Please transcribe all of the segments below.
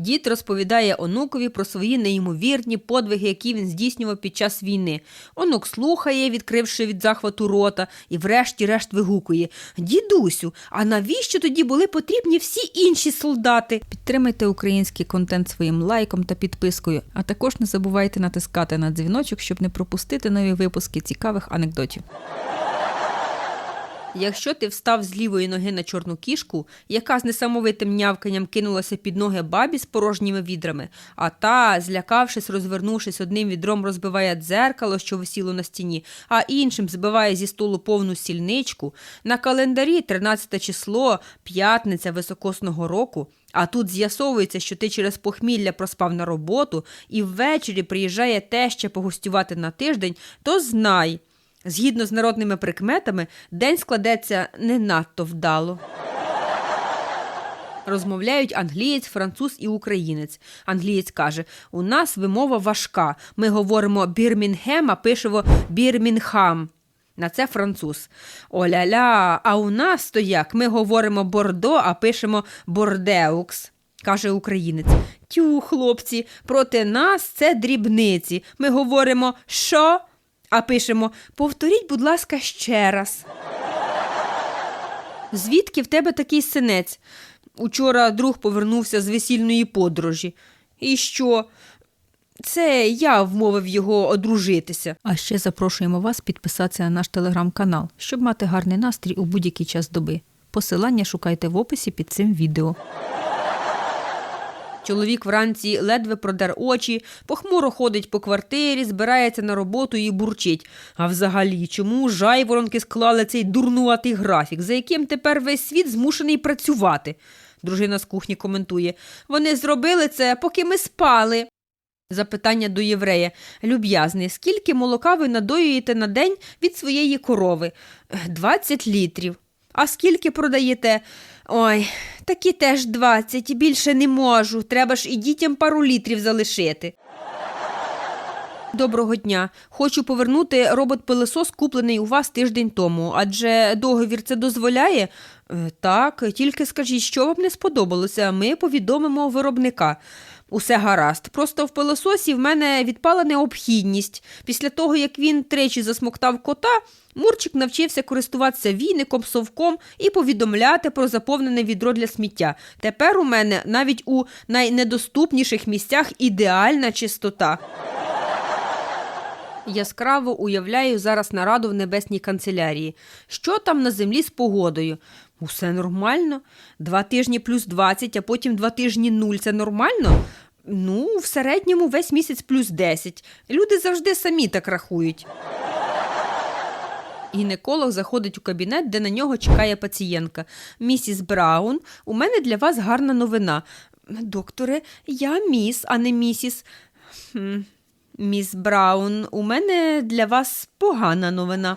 Дід розповідає онукові про свої неймовірні подвиги, які він здійснював під час війни. Онук слухає, відкривши від захвату рота, і врешті-решт вигукує: Дідусю, а навіщо тоді були потрібні всі інші солдати? Підтримайте український контент своїм лайком та підпискою, а також не забувайте натискати на дзвіночок, щоб не пропустити нові випуски цікавих анекдотів. Якщо ти встав з лівої ноги на чорну кішку, яка з несамовитим нявканням кинулася під ноги бабі з порожніми відрами, а та, злякавшись, розвернувшись одним відром, розбиває дзеркало, що висіло на стіні, а іншим збиває зі столу повну сільничку, на календарі 13 число, п'ятниця високосного року. А тут з'ясовується, що ти через похмілля проспав на роботу і ввечері приїжджає теща погостювати на тиждень, то знай. Згідно з народними прикметами, день складеться не надто вдало. Розмовляють англієць, француз і українець. Англієць каже: у нас вимова важка. Ми говоримо Бірмінгем, а пишемо Бірмінхам. На це француз. Оля-ля, а у нас то як? Ми говоримо Бордо, а пишемо Бордеукс. Каже українець. Тю, хлопці, проти нас це дрібниці. Ми говоримо що? А пишемо повторіть, будь ласка, ще раз. Звідки в тебе такий синець? Учора друг повернувся з весільної подорожі. І що? Це я вмовив його одружитися. А ще запрошуємо вас підписатися на наш телеграм-канал, щоб мати гарний настрій у будь-який час доби. Посилання шукайте в описі під цим відео. Чоловік вранці ледве продер очі, похмуро ходить по квартирі, збирається на роботу і бурчить. А взагалі, чому жайворонки склали цей дурнуватий графік, за яким тепер весь світ змушений працювати? Дружина з кухні коментує. Вони зробили це, поки ми спали. Запитання до єврея. Люб'язний, скільки молока ви надоюєте на день від своєї корови? Двадцять літрів. А скільки продаєте? Ой, такі теж двадцять, більше не можу. Треба ж і дітям пару літрів залишити. Доброго дня. Хочу повернути робот-пилесос, куплений у вас тиждень тому. Адже договір це дозволяє? Е, Так, тільки скажіть, що вам не сподобалося. Ми повідомимо виробника. Усе гаразд. Просто в пилососі в мене відпала необхідність. Після того, як він тричі засмоктав кота, Мурчик навчився користуватися війником, совком і повідомляти про заповнене відро для сміття. Тепер у мене навіть у найнедоступніших місцях ідеальна чистота. Яскраво уявляю зараз нараду в небесній канцелярії. Що там на землі з погодою? Усе нормально. Два тижні плюс 20, а потім два тижні нуль. Це нормально? Ну, в середньому весь місяць плюс 10. Люди завжди самі так рахують. Гінеколог заходить у кабінет, де на нього чекає пацієнтка. Місіс Браун, у мене для вас гарна новина. Докторе, я міс, а не місіс. Хм. Міс Браун, у мене для вас погана новина.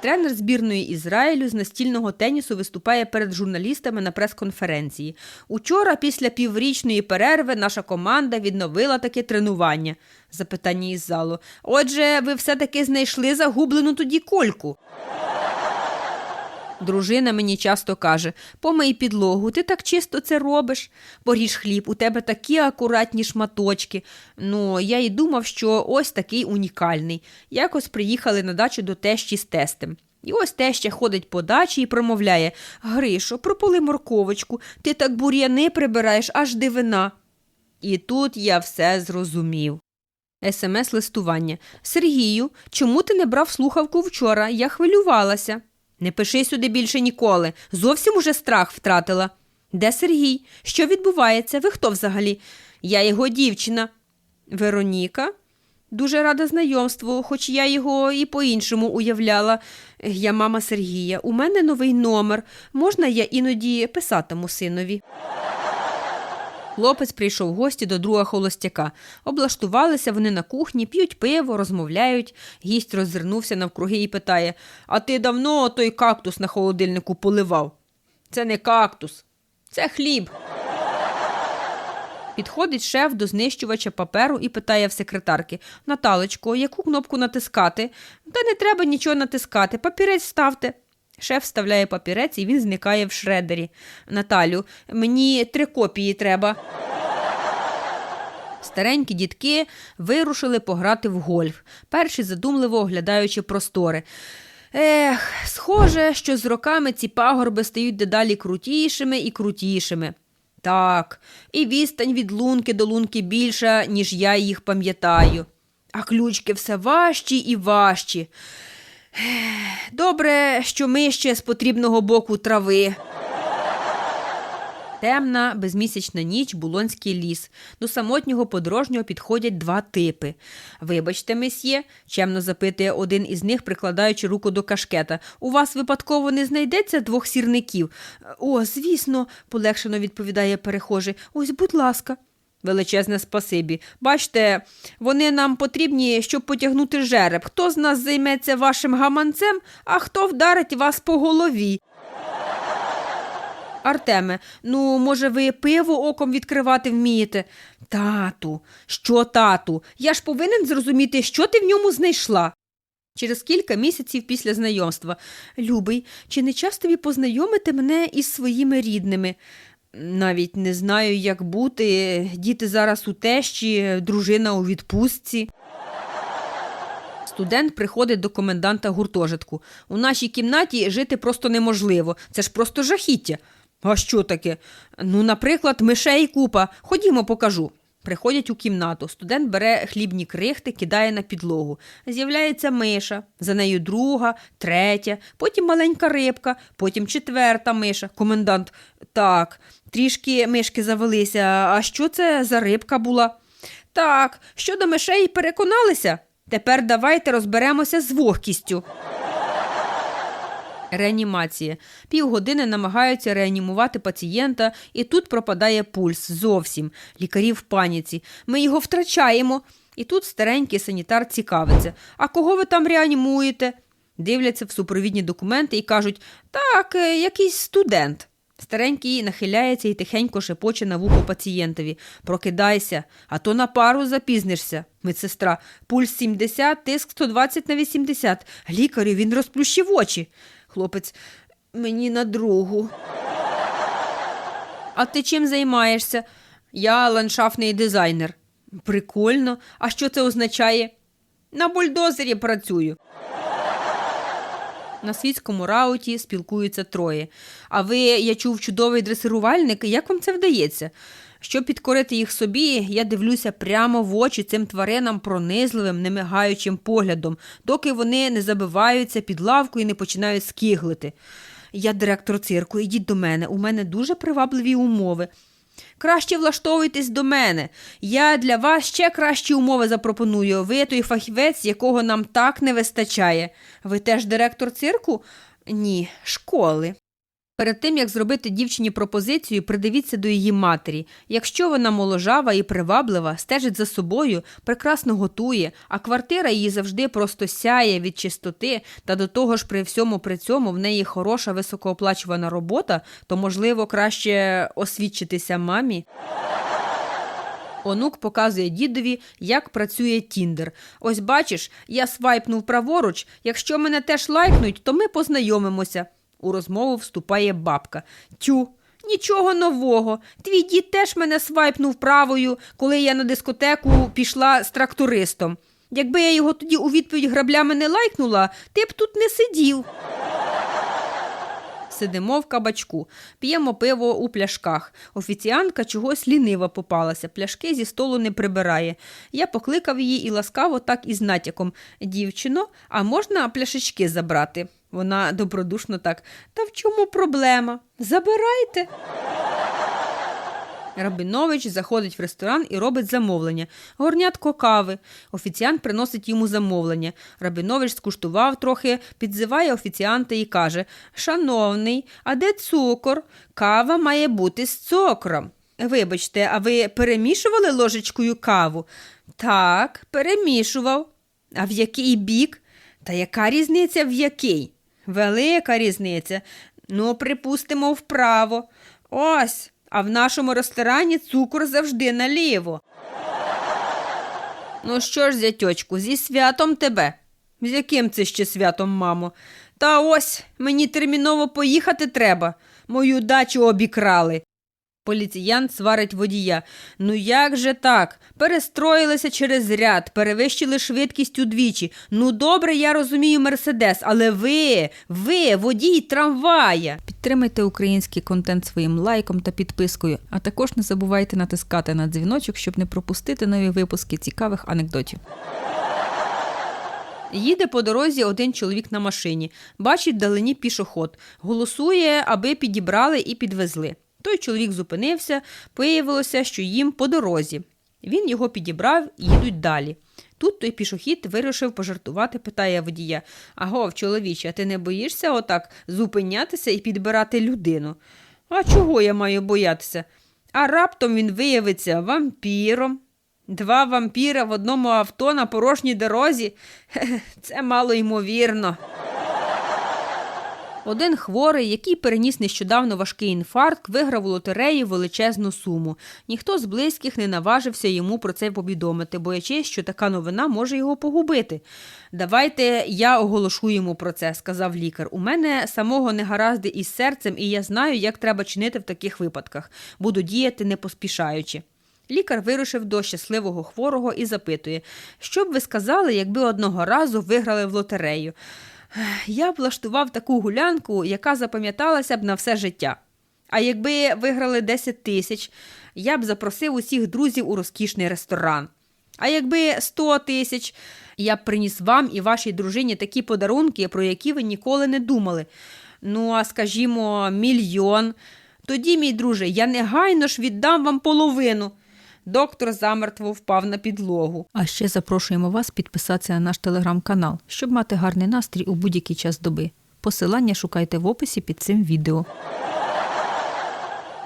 Тренер збірної Ізраїлю з настільного тенісу виступає перед журналістами на прес-конференції. Учора, після піврічної перерви, наша команда відновила таке тренування. Запитання із залу. Отже, ви все-таки знайшли загублену тоді кольку. Дружина мені часто каже: помий підлогу, ти так чисто це робиш. Поріж хліб, у тебе такі акуратні шматочки. Ну, я й думав, що ось такий унікальний. Якось приїхали на дачу до тещі з тестем. І ось теща ходить по дачі і промовляє Гришо, прополи морковочку, ти так бур'яни прибираєш, аж дивина. І тут я все зрозумів. СМС-листування. Сергію, чому ти не брав слухавку вчора? Я хвилювалася. Не пиши сюди більше ніколи. Зовсім уже страх втратила. Де Сергій? Що відбувається? Ви хто взагалі? Я його дівчина. Вероніка? Дуже рада знайомству, хоч я його і по-іншому уявляла. Я мама Сергія. У мене новий номер. Можна я іноді писатиму синові? Хлопець прийшов в гості до друга холостяка. Облаштувалися вони на кухні, п'ють пиво, розмовляють. Гість роззирнувся навкруги і питає: А ти давно той кактус на холодильнику поливав? Це не кактус, це хліб. Підходить шеф до знищувача паперу і питає в секретарки Наталочко, яку кнопку натискати? Та не треба нічого натискати, папірець ставте. Шеф вставляє папірець і він зникає в шредері. Наталю, мені три копії треба. Старенькі дітки вирушили пограти в гольф, перші задумливо оглядаючи простори. Ех, схоже, що з роками ці пагорби стають дедалі крутішими і крутішими. Так, і відстань від лунки до лунки більша, ніж я їх пам'ятаю. А ключки все важчі і важчі. Добре, що ми ще з потрібного боку трави. Темна, безмісячна ніч, Булонський ліс. До самотнього подорожнього підходять два типи. Вибачте, месьє, чемно запитує один із них, прикладаючи руку до кашкета. У вас випадково не знайдеться двох сірників? О, звісно, полегшено відповідає перехожий. Ось, будь ласка. Величезне спасибі. Бачте, вони нам потрібні, щоб потягнути жереб. Хто з нас займеться вашим гаманцем, а хто вдарить вас по голові. Артеме, ну, може, ви пиво оком відкривати вмієте? Тату, що тату? Я ж повинен зрозуміти, що ти в ньому знайшла. Через кілька місяців після знайомства. Любий, чи не час тобі познайомити мене із своїми рідними? Навіть не знаю, як бути. Діти зараз у тещі, дружина у відпустці. Студент приходить до коменданта гуртожитку. У нашій кімнаті жити просто неможливо. Це ж просто жахіття. А що таке? Ну, наприклад, мишей купа. Ходімо, покажу. Приходять у кімнату. Студент бере хлібні крихти, кидає на підлогу. З'являється миша, за нею друга, третя, потім маленька рибка, потім четверта миша. Комендант. Так, трішки мишки завелися. А що це за рибка була? Так, щодо мишей переконалися. Тепер давайте розберемося з вогкістю. Реанімація. Півгодини намагаються реанімувати пацієнта, і тут пропадає пульс зовсім. Лікарі в паніці. Ми його втрачаємо. І тут старенький санітар цікавиться. А кого ви там реанімуєте? Дивляться в супровідні документи і кажуть: так, е, якийсь студент. Старенький нахиляється і тихенько шепоче на вухо пацієнтові. Прокидайся, а то на пару запізнишся. Медсестра. Пульс 70, тиск 120 на 80. Лікарю він розплющив очі. Хлопець, мені на другу. А ти чим займаєшся? Я ландшафтний дизайнер. Прикольно. А що це означає? На бульдозері працюю. На світському рауті спілкуються троє. А ви, я чув, чудовий дресирувальник. Як вам це вдається? Щоб підкорити їх собі, я дивлюся прямо в очі цим тваринам пронизливим, немигаючим поглядом, доки вони не забиваються під лавку і не починають скиглити. Я директор цирку, ідіть до мене. У мене дуже привабливі умови. Краще влаштовуйтесь до мене. Я для вас ще кращі умови запропоную. Ви той фахівець, якого нам так не вистачає. Ви теж директор цирку? Ні, школи. Перед тим, як зробити дівчині пропозицію, придивіться до її матері. Якщо вона моложава і приваблива, стежить за собою, прекрасно готує, а квартира її завжди просто сяє від чистоти, та до того ж при всьому при цьому в неї хороша високооплачувана робота, то, можливо, краще освідчитися мамі. Онук показує дідові, як працює Тіндер. Ось бачиш, я свайпнув праворуч. Якщо мене теж лайкнуть, то ми познайомимося. У розмову вступає бабка. Тю, нічого нового. Твій дід теж мене свайпнув правою, коли я на дискотеку пішла з трактористом. Якби я його тоді у відповідь граблями не лайкнула, ти б тут не сидів. Сидимо в кабачку, п'ємо пиво у пляшках. Офіціантка чогось лінива попалася, пляшки зі столу не прибирає. Я покликав її і ласкаво так із натяком. Дівчино, а можна пляшечки забрати? Вона добродушно так. Та в чому проблема? Забирайте. Рабинович заходить в ресторан і робить замовлення. Горнятко кави. Офіціант приносить йому замовлення. Рабинович скуштував трохи, підзиває офіціанта і каже: Шановний, а де цукор? Кава має бути з цукром. Вибачте, а ви перемішували ложечкою каву? Так, перемішував. А в який бік? Та яка різниця в який? Велика різниця. Ну, припустимо, вправо. Ось, а в нашому ресторані цукор завжди наліво. Ну що ж, зятьочку, зі святом тебе. З яким це ще святом, мамо? Та ось мені терміново поїхати треба. Мою дачу обікрали. Поліціянт сварить водія. Ну як же так? Перестроїлися через ряд, перевищили швидкість удвічі. Ну добре, я розумію Мерседес, але ви, ви, водій трамвая. Підтримайте український контент своїм лайком та підпискою, а також не забувайте натискати на дзвіночок, щоб не пропустити нові випуски цікавих анекдотів. Їде по дорозі один чоловік на машині, бачить вдалині пішоход, голосує, аби підібрали і підвезли. Той чоловік зупинився, виявилося, що їм по дорозі. Він його підібрав і їдуть далі. Тут той пішохід вирішив пожартувати, питає водія: Агов, чоловіче, а ти не боїшся отак зупинятися і підбирати людину? А чого я маю боятися? А раптом він виявиться вампіром. Два вампіра в одному авто на порожній дорозі. Це мало ймовірно. Один хворий, який переніс нещодавно важкий інфаркт, виграв у лотереї величезну суму. Ніхто з близьких не наважився йому про це повідомити, боячись, що така новина може його погубити. Давайте я оголошу йому про це, сказав лікар. У мене самого негаразди із серцем, і я знаю, як треба чинити в таких випадках. Буду діяти не поспішаючи. Лікар вирушив до щасливого хворого і запитує, що б ви сказали, якби одного разу виграли в лотерею? Я влаштував таку гулянку, яка запам'яталася б на все життя. А якби виграли 10 тисяч, я б запросив усіх друзів у розкішний ресторан. А якби 100 тисяч, я б приніс вам і вашій дружині такі подарунки, про які ви ніколи не думали. Ну, а скажімо, мільйон. Тоді, мій друже, я негайно ж віддам вам половину. Доктор замертво впав на підлогу. А ще запрошуємо вас підписатися на наш телеграм-канал, щоб мати гарний настрій у будь-який час доби. Посилання шукайте в описі під цим відео.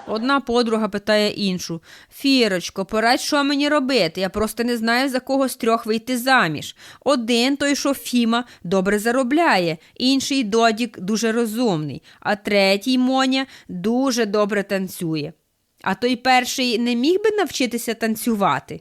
Одна подруга питає іншу Фірочко, порадь, що мені робити? Я просто не знаю, за кого з трьох вийти заміж. Один той, що Фіма, добре заробляє, інший Додік дуже розумний, а третій Моня дуже добре танцює. А той перший не міг би навчитися танцювати?